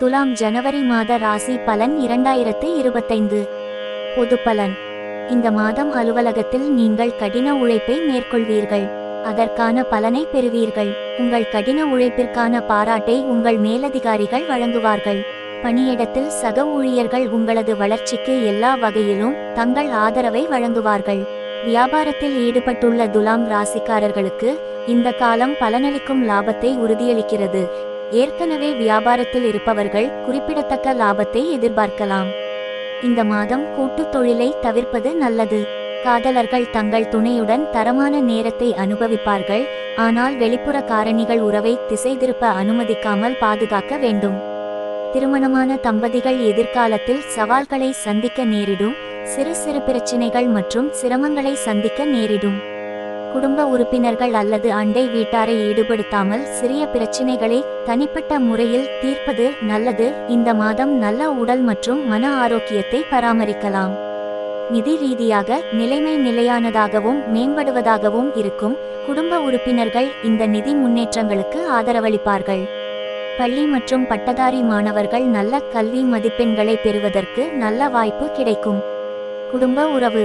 துலாம் ஜனவரி மாத ராசி பலன் இரண்டாயிரத்து இருபத்தைந்து. பொது பலன். இந்த மாதம் அலுவலகத்தில் நீங்கள் கடின உழைப்பை மேற்கொள்வீர்கள். அதற்கான பலனை பெறுவீர்கள். உங்கள் கடின உழைப்பிற்கான பாராட்டை உங்கள் மேலதிகாரிகள் வழங்குவார்கள். பணியிடத்தில் சக ஊழியர்கள் உங்களது வளர்ச்சிக்கு எல்லா வகையிலும் தங்கள் ஆதரவை வழங்குவார்கள். வியாபாரத்தில் ஈடுபட்டுள்ள துலாம் ராசிக்காரர்களுக்கு இந்த காலம் பலனளிக்கும் லாபத்தை உறுதியளிக்கிறது. ஏற்கனவே வியாபாரத்தில் இருப்பவர்கள் குறிப்பிடத்தக்க லாபத்தை எதிர்பார்க்கலாம். இந்த மாதம் கூட்டுத் தொழிலை தவிர்ப்பது நல்லது. காதலர்கள் தங்கள் துணையுடன் தரமான நேரத்தை அனுபவிப்பார்கள் ஆனால் வெளிப்புற காரணிகள் உறவை திசை திருப்ப அனுமதிக்காமல் பாதுகாக்க வேண்டும். திருமணமான தம்பதிகள் எதிர்காலத்தில் சவால்களை சந்திக்க நேரிடும் சிறு சிறு பிரச்சினைகள் மற்றும் சிரமங்களை சந்திக்க நேரிடும். குடும்ப உறுப்பினர்கள் அல்லது அண்டை வீட்டாரை ஈடுபடுத்தாமல் சிறிய பிரச்சினைகளை தனிப்பட்ட முறையில் தீர்ப்பது நல்லது. இந்த மாதம் நல்ல உடல் மற்றும் மன ஆரோக்கியத்தை பராமரிக்கலாம். நிதி ரீதியாக நிலைமை நிலையானதாகவும் மேம்படுவதாகவும் இருக்கும். குடும்ப உறுப்பினர்கள் இந்த நிதி முன்னேற்றங்களுக்கு ஆதரவளிப்பார்கள். பள்ளி மற்றும் பட்டதாரி மாணவர்கள் நல்ல கல்வி மதிப்பெண்களை பெறுவதற்கு நல்ல வாய்ப்பு கிடைக்கும். குடும்ப உறவு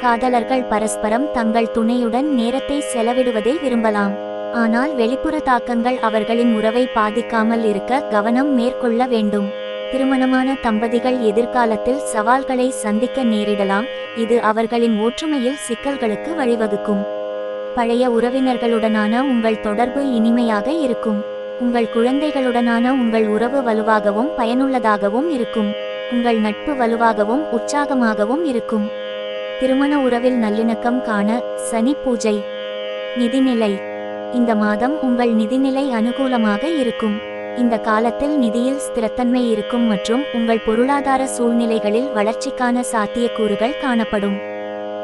காதலர்கள் பரஸ்பரம் தங்கள் துணையுடன் நேரத்தை செலவிடுவதை விரும்பலாம். ஆனால் வெளிப்புற தாக்கங்கள் அவர்களின் உறவை பாதிக்காமல் இருக்க கவனம் மேற்கொள்ள வேண்டும். திருமணமான தம்பதிகள் எதிர்காலத்தில் சவால்களை சந்திக்க நேரிடலாம். இது அவர்களின் ஒற்றுமையில் சிக்கல்களுக்கு வழிவகுக்கும். பழைய உறவினர்களுடனான உங்கள் தொடர்பு இனிமையாக இருக்கும். உங்கள் குழந்தைகளுடனான உங்கள் உறவு வலுவாகவும் பயனுள்ளதாகவும் இருக்கும். உங்கள் நட்பு வலுவாகவும் உற்சாகமாகவும் இருக்கும். திருமண உறவில் நல்லிணக்கம் காண சனி பூஜை. நிதிநிலை. இந்த மாதம் உங்கள் நிதிநிலை அனுகூலமாக இருக்கும். இந்த காலத்தில் நிதியில் ஸ்திரத்தன்மை இருக்கும் மற்றும் உங்கள் பொருளாதார சூழ்நிலைகளில் வளர்ச்சிக்கான சாத்தியக்கூறுகள் காணப்படும்.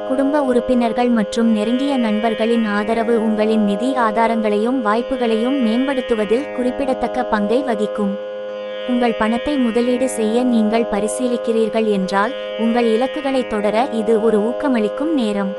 குடும்ப உறுப்பினர்கள் மற்றும் நெருங்கிய நண்பர்களின் ஆதரவு உங்களின் நிதி ஆதாரங்களையும் வாய்ப்புகளையும் மேம்படுத்துவதில் குறிப்பிடத்தக்க பங்கை வகிக்கும். உங்கள் பணத்தை முதலீடு செய்ய நீங்கள் பரிசீலிக்கிறீர்கள் என்றால் உங்கள் இலக்குகளை தொடர இது ஒரு ஊக்கமளிக்கும் நேரம்.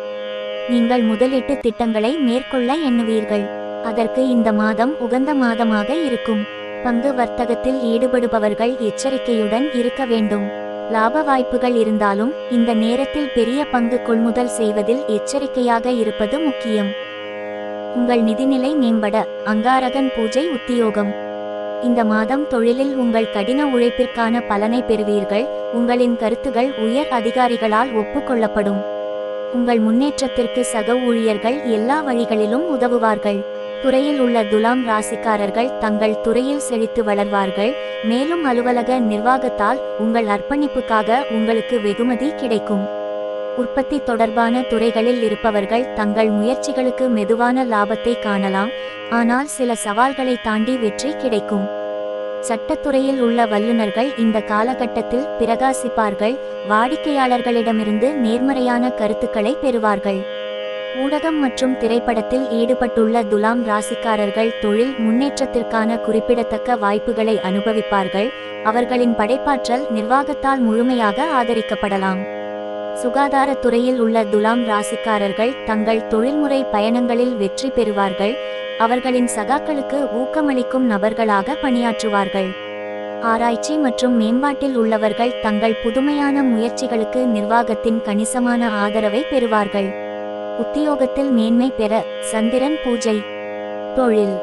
நீங்கள் முதலீட்டு திட்டங்களை மேற்கொள்ள எண்ணுவீர்கள். அதற்கு இந்த மாதம் உகந்த மாதமாக இருக்கும். பங்கு வர்த்தகத்தில் ஈடுபடுபவர்கள் எச்சரிக்கையுடன் இருக்க வேண்டும். லாப வாய்ப்புகள் இருந்தாலும் இந்த நேரத்தில் பெரிய பங்கு கொள்முதல் செய்வதில் எச்சரிக்கையாக இருப்பது முக்கியம். உங்கள் நிதிநிலை மேம்பட அங்காரகன் பூஜை உத்தியோகம். இந்த மாதம் தொழிலில் உங்கள் கடின உழைப்பிற்கான பலனை பெறுவீர்கள். உங்களின் கருத்துகள் உயர் அதிகாரிகளால் ஒப்புக்கொள்ளப்படும். உங்கள் முன்னேற்றத்திற்கு சக ஊழியர்கள் எல்லா வழிகளிலும் உதவுவார்கள். துறையில் உள்ள துலாம் ராசிக்காரர்கள் தங்கள் துறையில் செழித்து வளர்வார்கள். மேலும் அலுவலக நிர்வாகத்தால் உங்கள் அர்ப்பணிப்புக்காக உங்களுக்கு வெகுமதி கிடைக்கும். உற்பத்தி தொடர்பான துறைகளில் இருப்பவர்கள் தங்கள் முயற்சிகளுக்கு மெதுவான லாபத்தை காணலாம் ஆனால் சில சவால்களை தாண்டி வெற்றி கிடைக்கும். சட்டத்துறையில் உள்ள வல்லுநர்கள் இந்த காலகட்டத்தில் பிரகாசிப்பார்கள் வாடிக்கையாளர்களிடமிருந்து நேர்மறையான கருத்துக்களை பெறுவார்கள். ஊடகம் மற்றும் திரைப்படத்தில் ஈடுபட்டுள்ள துலாம் ராசிக்காரர்கள் தொழில் முன்னேற்றத்திற்கான குறிப்பிடத்தக்க வாய்ப்புகளை அனுபவிப்பார்கள் அவர்களின் படைப்பாற்றல் நிர்வாகத்தால் முழுமையாக ஆதரிக்கப்படலாம். சுகாதாரத் துறையில் உள்ள துலாம் ராசிக்காரர்கள் தங்கள் தொழில்முறை பயணங்களில் வெற்றி பெறுவார்கள். அவர்களின் சகாக்களுக்கு ஊக்கமளிக்கும் நபர்களாக பணியாற்றுவார்கள். ஆராய்ச்சி மற்றும் மேம்பாட்டில் உள்ளவர்கள் தங்கள் புதுமையான முயற்சிகளுக்கு நிர்வாகத்தின் கணிசமான ஆதரவை பெறுவார்கள். உத்தியோகத்தில் மேன்மை பெற சந்திரன் பூஜை. தொழில்.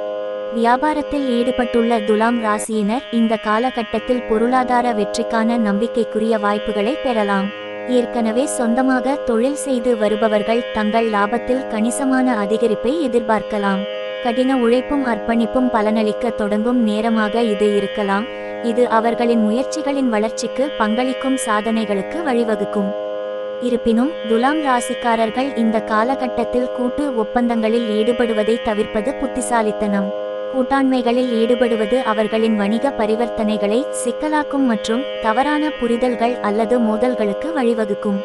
வியாபாரத்தில் ஈடுபட்டுள்ள துலாம் ராசியினர் இந்த காலகட்டத்தில் பொருளாதார வெற்றிக்கான நம்பிக்கைக்குரிய வாய்ப்புகளை பெறலாம். ஏற்கனவே சொந்தமாக தொழில் செய்து வருபவர்கள் தங்கள் லாபத்தில் கணிசமான அதிகரிப்பை எதிர்பார்க்கலாம். கடின உழைப்பும் அர்ப்பணிப்பும் பலனளிக்க தொடங்கும் நேரமாக இது இருக்கலாம். இது அவர்களின் முயற்சிகளின் வளர்ச்சிக்கு பங்களிக்கும் சாதனைகளுக்கு வழிவகுக்கும். இருப்பினும் துலாம் ராசிக்காரர்கள் இந்த காலகட்டத்தில் கூட்டு ஒப்பந்தங்களில் ஈடுபடுவதை தவிர்ப்பது புத்திசாலித்தனம். கூட்டாண்மைகளில் ஈடுபடுவது அவர்களின் வணிக பரிவர்த்தனைகளை சிக்கலாக்கும் மற்றும் தவறான புரிதல்கள் அல்லது மோதல்களுக்கு வழிவகுக்கும்.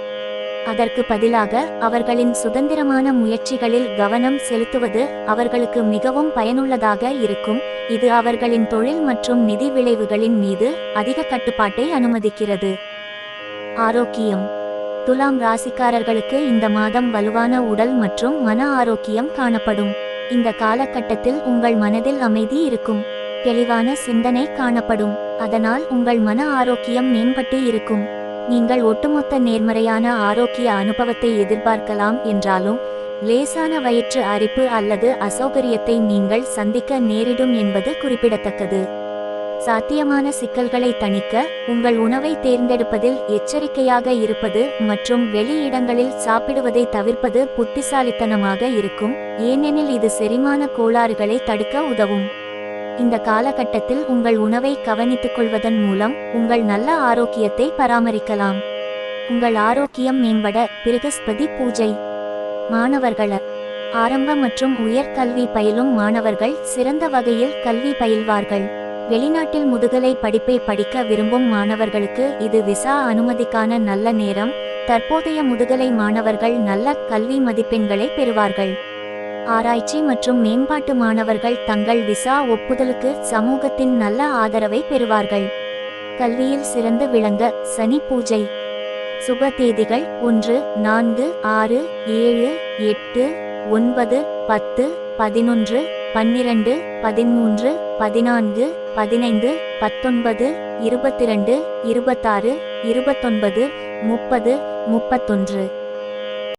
அதற்கு பதிலாக அவர்களின் சுதந்திரமான முயற்சிகளில் கவனம் செலுத்துவது அவர்களுக்கு மிகவும் பயனுள்ளதாக இருக்கும். இது அவர்களின் தொழில் மற்றும் நிதி விளைவுகளின் மீது அதிக கட்டுப்பாட்டை அனுமதிக்கிறது. ஆரோக்கியம். துலாம் ராசிக்காரர்களுக்கு இந்த மாதம் வலுவான உடல் மற்றும் மன ஆரோக்கியம் காணப்படும். இந்த காலகட்டத்தில் உங்கள் மனதில் அமைதி இருக்கும். தெளிவான சிந்தனை காணப்படும். அதனால் உங்கள் மன ஆரோக்கியம் மேம்பட்டு இருக்கும். நீங்கள் ஒட்டுமொத்த நேர்மறையான ஆரோக்கிய அனுபவத்தை எதிர்பார்க்கலாம் என்றாலும் லேசான வயிற்று அரிப்பு அல்லது அசௌகரியத்தை நீங்கள் சந்திக்க நேரிடும் என்பது குறிப்பிடத்தக்கது. சாத்தியமான சிக்கல்களை தணிக்க உங்கள் உணவை தேர்ந்தெடுப்பதில் எச்சரிக்கையாக இருப்பது மற்றும் வெளி இடங்களில் சாப்பிடுவதை தவிர்ப்பது புத்திசாலித்தனமாக இருக்கும் ஏனெனில் இது செரிமான கோளாறுகளை தடுக்க உதவும். இந்த காலகட்டத்தில் உங்கள் உணவை கவனித்துக் கொள்வதன் மூலம் உங்கள் நல்ல ஆரோக்கியத்தை பராமரிக்கலாம். உங்கள் ஆரோக்கியம் மேம்பட பிருகஸ்பதி பூஜை. மாணவர்கள ஆரம்ப மற்றும் உயர்கல்வி பயிலும் மாணவர்கள் சிறந்த வகையில் கல்வி பயில்வார்கள். வெளிநாட்டில் முதுகலை படிப்பை படிக்க விரும்பும் மாணவர்களுக்கு இது விசா அனுமதிக்கான நல்ல நேரம். தற்போதைய முதுகலை மாணவர்கள் நல்ல கல்வி மதிப்பெண்களை பெறுவார்கள். ஆராய்ச்சி மற்றும் மேம்பாட்டு மாணவர்கள் தங்கள் விசா ஒப்புதலுக்கு சமூகத்தின் நல்ல ஆதரவை பெறுவார்கள். கல்வியில் சிறந்து விளங்க சனி பூஜை. சுப தேதிகள் ஒன்று நான்கு ஆறு ஏழு எட்டு ஒன்பது பத்து பதினொன்று பன்னிரண்டு பதிமூன்று பதினான்கு பதினைந்து பத்தொன்பது இருபத்திரண்டு இருபத்தாறு இருபத்தொன்பது முப்பது முப்பத்தொன்று.